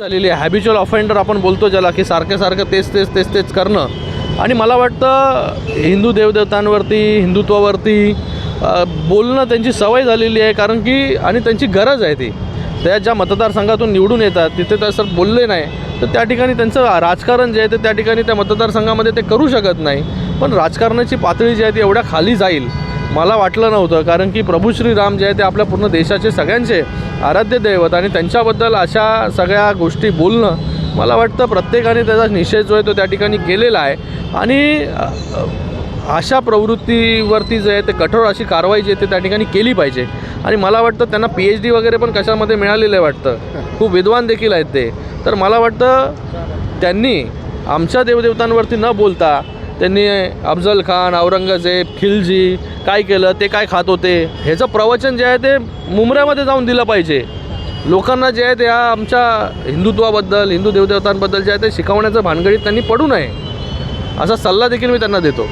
झालेली आहे. Habitual offender आपण बोलतो ज्याला की सारखं सारखं तेच तेच तेच तेच करणं. आणि मला वाटतं हिंदू देवदेवतांवरती हिंदुत्वावरती बोलणं त्यांची सवय झालेली आहे कारण की आणि त्यांची गरज आहे ती. त्या ज्या मतदारसंघातून निवडून येतात तिथे तसं बोलले नाही. तर त्या ठिकाणी त्यांचं राजकारण जे आहे ते त्या ठिकाणी त्या मतदारसंघामध्ये ते करू शकत नाही. पण राजकारणाची पातळी जी आहे ती एवढ्या खाली जाईल. मला वाटलं नव्हतं कारण की प्रभू श्रीराम जे आहे ते आपल्या पूर्ण देशाचे सगळ्यांचे आराध्य दैवत आणि त्यांच्याबद्दल अशा सगळ्या गोष्टी बोलणं मला वाटतं प्रत्येकाने त्याचा निषेध जो आहे तो त्या ठिकाणी केलेला आहे. आणि अशा प्रवृत्तीवरती जे आहे ते कठोर अशी कारवाई जी आहे ते त्या ठिकाणी केली पाहिजे. आणि मला वाटतं त्यांना पी एच डी वगैरे पण कशामध्ये मिळालेलं आहे वाटतं. खूप विद्वान देखील आहेत ते. तर मला वाटतं त्यांनी आमच्या देवदेवतांवरती न बोलता त्यांनी अफजल खान औरंगजेब खिलजी काय केलं ते काय खात होते? ह्याचं प्रवचन जे आहे ते मुंबऱ्यामध्ये जाऊन दिलं पाहिजे. लोकांना जे आहे ते या आमच्या हिंदुत्वाबद्दल हिंदू देवदेवतांबद्दल जे आहे ते शिकवण्याचं भानगडीत त्यांनी पडू नये. असा सल्ला देखील मी त्यांना देतो.